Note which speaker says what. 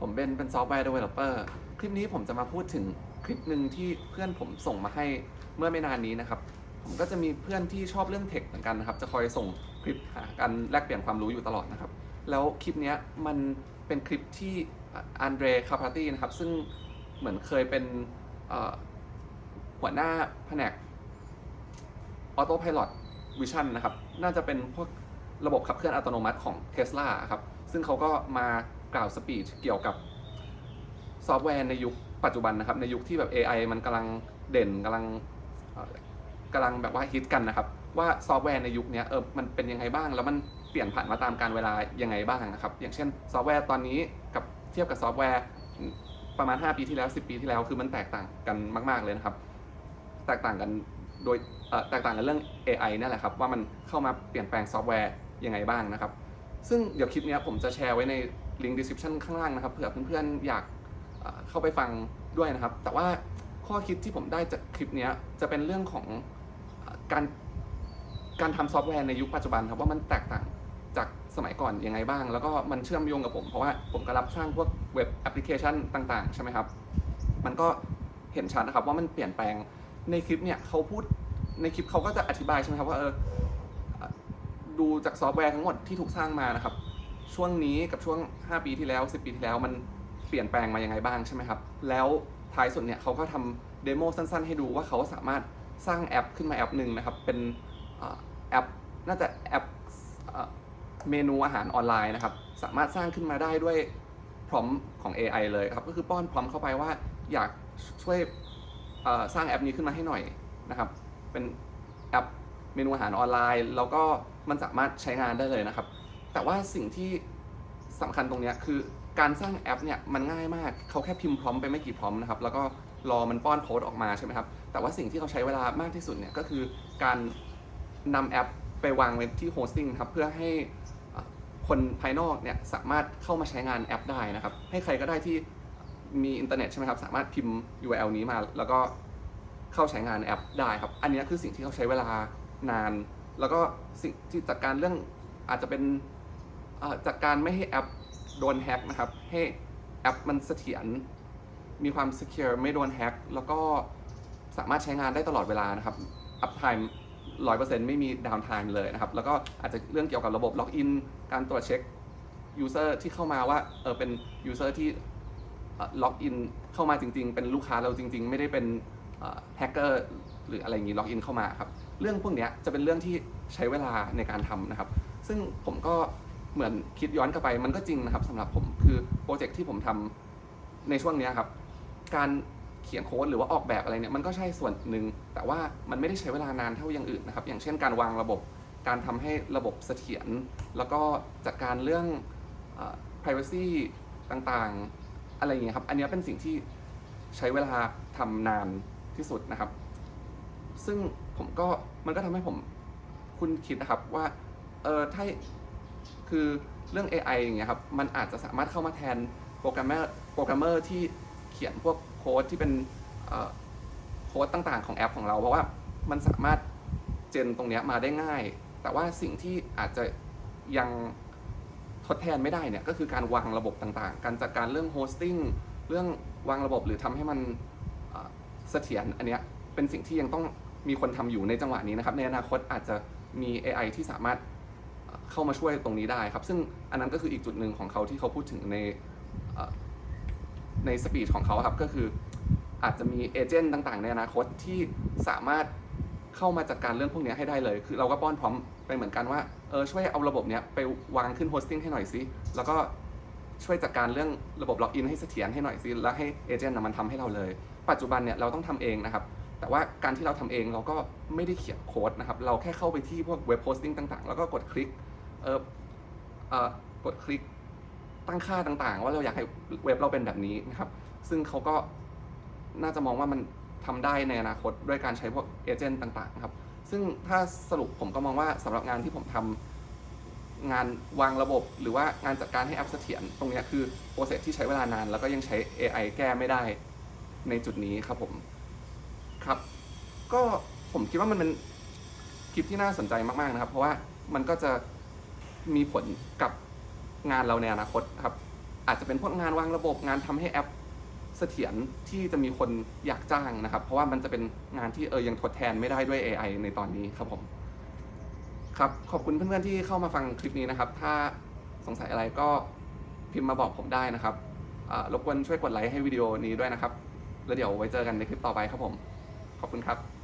Speaker 1: ผมเป็นเป็นซอฟต์แวร์ developer คลิปนี้ผมจะมาพูดถึงคลิปหนึ่งที่เพื่อนผมส่งมาให้เมื่อไม่นานนี้นะครับ ผมก็จะมีเพื่อนที่ชอบเรื่องเทคเหมือนกันนะครับ จะคอยส่งคลิปหากันแลกเปลี่ยนความรู้อยู่ตลอดนะครับ แล้วคลิปนี้มันเป็นคลิปที่อันเดรคาปาตีนะครับ ซึ่งเหมือนเคยเป็นหัวหน้าแผนก Auto Pilot Vision นะครับ น่าจะเป็นพวกระบบขับเคลื่อนอัตโนมัติของ Tesla ครับ ซึ่งเขาก็มา กล่าวสปีชเกี่ยวกับซอฟต์แวร์ในยุคปัจจุบันนะครับ ในยุคที่แบบ AI มันกำลังเด่นกำลังกำลังแบบว่าฮิตกันนะครับ ว่าซอฟต์แวร์ในยุคนี้เออมันเป็นยังไงบ้าง แล้วมันเปลี่ยนผ่านมาตามการเวลายังไงบ้างนะครับ อย่างเช่นซอฟต์แวร์ตอนนี้กับเทียบกับซอฟต์แวร์ประมาณ 5 ปีที่แล้ว 10 ปีที่แล้วคือมันแตกต่างกันมาก ๆเลยนะครับ แตกต่างกันโดยแตกต่างกันเรื่อง AI นั่นแหละครับ ว่ามันเข้ามาเปลี่ยนแปลงซอฟต์แวร์ยังไงบ้างนะครับ ซึ่งเดี๋ยวคลิปนี้ผมจะแชร์ไว้ใน ลิงก์ description ข้างล่างนะครับ เผื่อเพื่อนๆอยากเข้าไปฟังด้วยนะครับ แต่ว่าข้อคิดที่ผมได้จากคลิปนี้จะเป็นเรื่องของการการทำซอฟต์แวร์ในยุคปัจจุบันครับว่ามันแตกต่างจากสมัยก่อนยังไงบ้าง แล้วก็มันเชื่อมโยงกับผม เพราะว่าผมก็รับสร้างพวกเว็บแอปพลิเคชันต่าง ๆ ใช่ไหมครับ มันก็เห็นชัดนะครับว่ามันเปลี่ยนแปลงในคลิปเนี่ยเขาพูดในคลิปเขาก็จะอธิบายใช่ไหมครับว่าเออดูจากซอฟต์แวร์ทั้งหมดที่ถูกสร้างมานะครับ ช่วงนี้กับช่วง 5 ปีที่แล้ว 10 ปีที่แล้วมันเปลี่ยนแปลงมายังไงบ้างใช่ไหมครับ แล้วท้ายสุดเนี่ยเขาก็ทำเดโมสั้นๆ ให้ดูว่าเขาสามารถสร้างแอปขึ้นมาแอปหนึ่งนะครับ เป็นแอปน่าจะแอปเมนูอาหารออนไลน์นะครับ สามารถสร้างขึ้นมาได้ด้วยพร้อมของ AI เลยครับ ก็คือป้อนพร้อมเข้าไปว่าอยากช่วยสร้างแอปนี้ขึ้นมาให้หน่อยนะครับ เป็นแอปเมนูอาหารออนไลน์ แล้วก็มันสามารถใช้งานได้เลยนะครับ แต่ว่าสิ่งที่สำคัญตรงนี้คือการสร้างแอปเนี่ยมันง่ายมากเขาแค่พิมพ์พร้อมไปไม่กี่พร้อมนะครับ แล้วก็รอมันป้อนโค้ดออกมาใช่ไหมครับ แต่ว่าสิ่งที่เขาใช้เวลามากที่สุดเนี่ยก็คือการนำแอปไปวางไว้ที่โฮสติ้งครับเพื่อให้คนภายนอกเนี่ยสามารถเข้ามาใช้งานแอปได้นะครับ ให้ใครก็ได้ที่มีอินเทอร์เน็ตใช่ไหมครับสามารถพิมพ์ URL นี้มา แล้วก็เข้าใช้งานแอปได้ครับ อันนี้คือสิ่งที่เขาใช้เวลานาน แล้วก็สิ่งที่จัดการเรื่องอาจจะเป็น จากการไม่ให้แอปโดนแฮ็กนะครับให้แอปมันเสถียรมีความ secure ไม่โดนแฮ็กแล้วก็สามารถใช้งานได้ตลอดเวลานะครับ uptime 100%ไม่มี downtime เลยนะครับ แล้วก็อาจจะเรื่องเกี่ยวกับระบบล็อกอิน การตรวจเช็ค user ที่เข้ามาว่าเออเป็น user ที่ล็อกอินเข้ามาจริง ๆ เป็นลูกค้าเราจริง ๆ ไม่ได้เป็นแฮกเกอร์หรืออะไรอย่างนี้ล็อกอินเข้ามาครับ เรื่องพวกนี้จะเป็นเรื่องที่ใช้เวลาในการทำนะครับ ซึ่งผมก็ เหมือนคิดย้อนกลับไปมันก็จริงนะครับสำหรับผมคือโปรเจกต์ที่ผมทำในช่วงนี้ครับ การเขียนโค้ดหรือว่าออกแบบอะไรเนี่ยมันก็ใช่ส่วนหนึ่งแต่ว่ามันไม่ได้ใช้เวลานานเท่าอย่างอื่นนะครับ อย่างเช่นการวางระบบการทำให้ระบบเสถียรแล้วก็จัดการเรื่องเอ่อ privacy ต่างๆ อะไรอย่างเงี้ยครับ อันนี้เป็นสิ่งที่ใช้เวลาทำนานที่สุดนะครับ ซึ่งผมก็มันก็ทำให้ผมคุณคิดนะครับว่าเออถ้า คือเรื่อง AI อย่างเงี้ยครับ มันอาจจะสามารถเข้ามาแทนโปรแกรมเมอร์โปรแกรมเมอร์ที่เขียนพวกโค้ดที่เป็นโค้ดต่างๆ ของแอปของเรา เพราะว่ามันสามารถเจนตรงเนี้ยมาได้ง่าย แต่ว่าสิ่งที่อาจจะยังทดแทนไม่ได้เนี่ยก็คือการวางระบบต่างๆ การจัดการเรื่องโฮสติ้งเรื่องวางระบบหรือทำให้มันเอ่อเสถียรอันเนี้ยเป็นสิ่งที่ยังต้องมีคนทำอยู่ในจังหวะนี้นะครับ ในอนาคตอาจจะมี AI ที่สามารถ เข้ามาช่วยตรงนี้ได้ครับ ซึ่งอันนั้นก็คืออีกจุดหนึ่งของเขาที่เขาพูดถึงในในสปีดของเขาครับก็คืออาจจะมีเอเจนต์ต่างๆ ในอนาคตที่สามารถเข้ามาจัดการเรื่องพวกนี้ให้ได้เลย คือเราก็ป้อนพร้อมไปเหมือนกันว่าเออช่วยเอาระบบเนี้ยไปวางขึ้นโฮสติ้งให้หน่อยสิแล้วก็ช่วยจัดการเรื่องระบบล็อกอินให้เสถียรให้หน่อยสิแล้วให้เอเจนต์มันทำให้เราเลย ปัจจุบันเนี่ยเราต้องทำเองนะครับ แต่ว่าการที่เราทำเองเราก็ไม่ได้เขียนโค้ดนะครับ เราแค่เข้าไปที่พวกเว็บโพสติ้งต่าง ๆ แล้วก็กดคลิกเออเออกดคลิกตั้งค่าต่างๆ ว่าเราอยากให้เว็บเราเป็นแบบนี้นะครับ ซึ่งเขาก็น่าจะมองว่ามันทำได้ในอนาคตด้วยการใช้พวกเอเจนต์ต่างๆนะครับ ซึ่งถ้าสรุปผมก็มองว่าสำหรับงานที่ผมทำงานวางระบบหรือว่างานจัดการให้แอปเสถียรตรงนี้คือโปรเซสที่ใช้เวลานาน แล้วก็ยังใช้ AI แก้ไม่ได้ในจุดนี้ครับผม ครับ ก็ผมคิดว่ามันเป็นคลิปที่น่าสนใจมากๆนะครับ เพราะว่ามันก็จะมีผลกับงานเราในอนาคตครับ อาจจะเป็นพวกงานวางระบบงานทำให้แอปเสถียรที่จะมีคนอยากจ้างนะครับ เพราะว่ามันจะเป็นงานที่เออยังทดแทนไม่ได้ด้วย AI ในตอนนี้ครับผมครับขอบคุณเพื่อนๆที่เข้ามาฟังคลิปนี้นะครับ ถ้าสงสัยอะไรก็พิมพ์มาบอกผมได้นะครับรบกวนช่วยกดไลค์ให้วิดีโอนี้ด้วยนะครับ แล้วเดี๋ยวไว้เจอกันในคลิปต่อไปครับผม ขอบคุณครับ